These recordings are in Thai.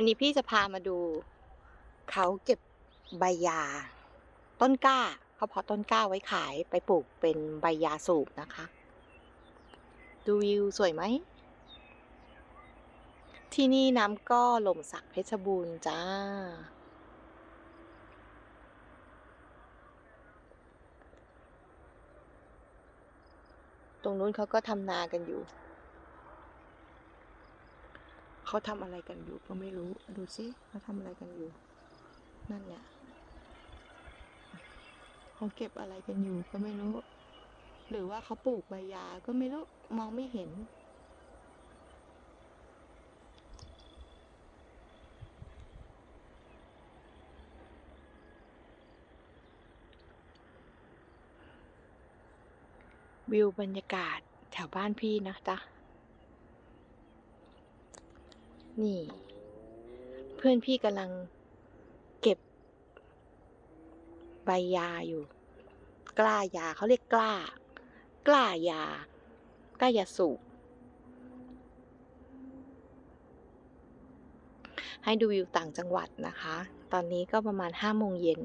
วันนี้พี่จะพามาดู เขาเก็บใบยา ต้นกล้าเขาเพาะต้นกล้าไว้ขายไปปลูกเป็นใบยาสูบนะคะ ดูวิวสวยไหม ที่นี่น้ำก็หล่มสักเพชรบูรณ์จ้า ตรงนู้นเขาก็ทำนากันอยู่ เขาทำอะไรกันอยู่ก็ไม่รู้ดูสิเขาทำอะไรกันอยู่ นั่นเนี่ยเขาเก็บอะไรกันอยู่ก็ไม่รู้ หรือว่าเขาปลูกใบยาก็ไม่รู้มองไม่เห็นวิวบรรยากาศแถวบ้านพี่นะจ๊ะ นี่ เพื่อนพี่กำลังเก็บ ใบยาอยู่ กล้ายาเขาเรียกกล้า กล้ายา กล้ายาสูบให้ดูวิวต่างจังหวัดนะคะ ตอนนี้ก็ประมาณห้าโมงเย็น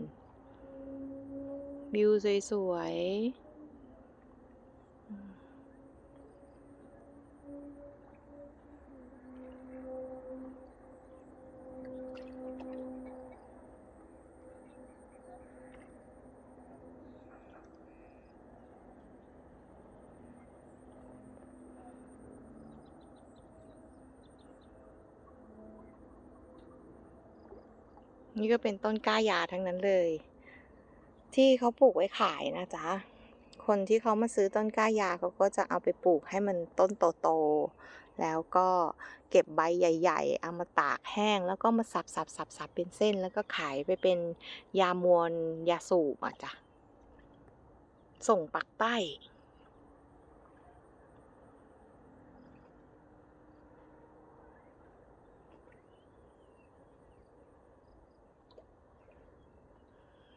วิวสวยๆ นี่ก็เป็นต้นกล้ายาทั้งนั้นเลย ที่เขาปลูกไว้ขายนะจ๊ะ คนที่เขามาซื้อต้นกล้ายาเขาก็จะเอาไปปลูกให้มันต้นโตๆ แล้วก็เก็บใบใหญ่ๆ เอามาตากแห้ง แล้วก็มาสับสับสับสับเป็นเส้น แล้วก็ขายไปเป็นยามวนยาสูบอะจ้ะ ส่งปักใต้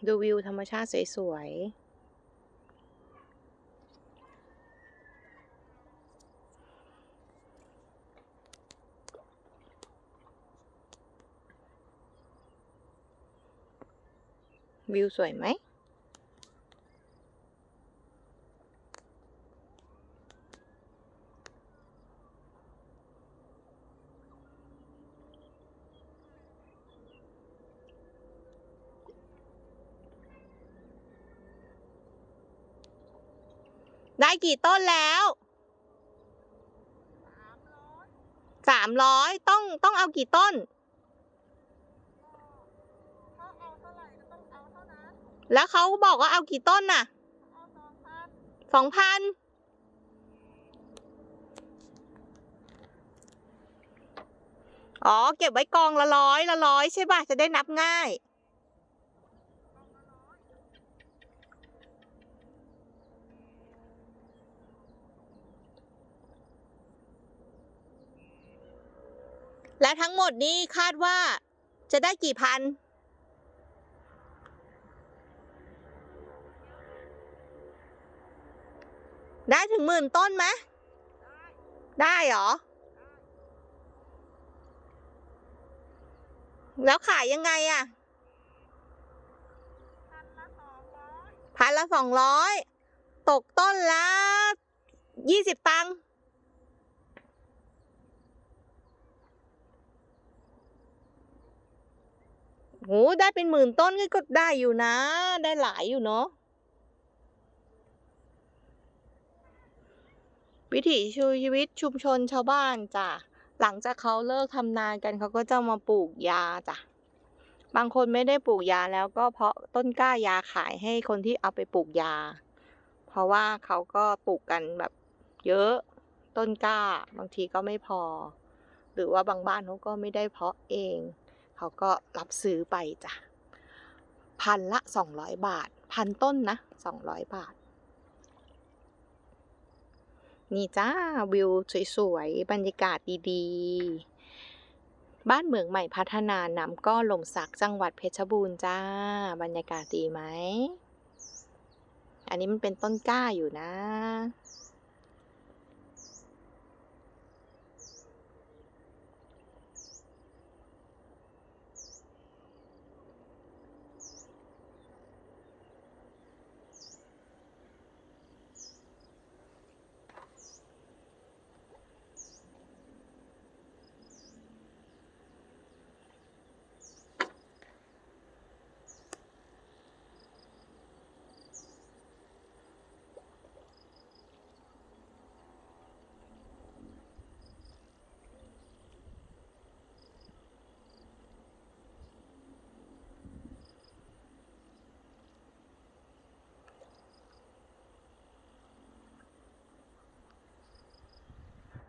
ดูวิวธรรมชาติสวยๆ วิวสวยไหม ได้กี่ต้นแล้วสามร้อยต้องต้องเอากี่ต้นถ้าเอาเท่าไหร่ก็ต้องเอาเท่านั้นแล้วเขาบอกว่าเอากี่ต้นน่ะเอาสองพันสองพันอ๋อ เก็บไว้กองละร้อยละร้อยใช่ป่ะ จะได้นับง่าย และทั้งหมดนี้คาดว่าจะได้กี่พัน ได้ถึงหมื่นต้นไหม ได้เหรอ แล้วขายยังไงอะพันละสองร้อยพันละสองร้อยตกต้นละยี่สิบตังค์ โหได้เป็นหมื่นต้นก็ได้อยู่นะ ได้หลายอยู่เนาะวิถีชีวิตชุมชนชาวบ้านจ้ะหลังจากเขาเลิกทำนากันเขาก็จะมาปลูกยาจ้ะบางคนไม่ได้ปลูกยาแล้วก็เพาะต้นกล้ายาขายให้คนที่เอาไปปลูกยา เพราะว่าเขาก็ปลูกกันแบบเยอะต้นกล้า บางทีก็ไม่พอ หรือว่าบางบ้านเขาก็ไม่ได้เพาะเอง เขาก็รับซื้อไปจ้ะพันละสองร้อยบาท พันต้นนะสองร้อยบาท นี่จ้า วิวสวยๆ บรรยากาศดีๆ บ้านเมืองใหม่พัฒนาน้ำก็หล่มสักจังหวัดเพชรบูรณ์จ้า บรรยากาศดีไหม อันนี้มันเป็นต้นกล้าอยู่นะ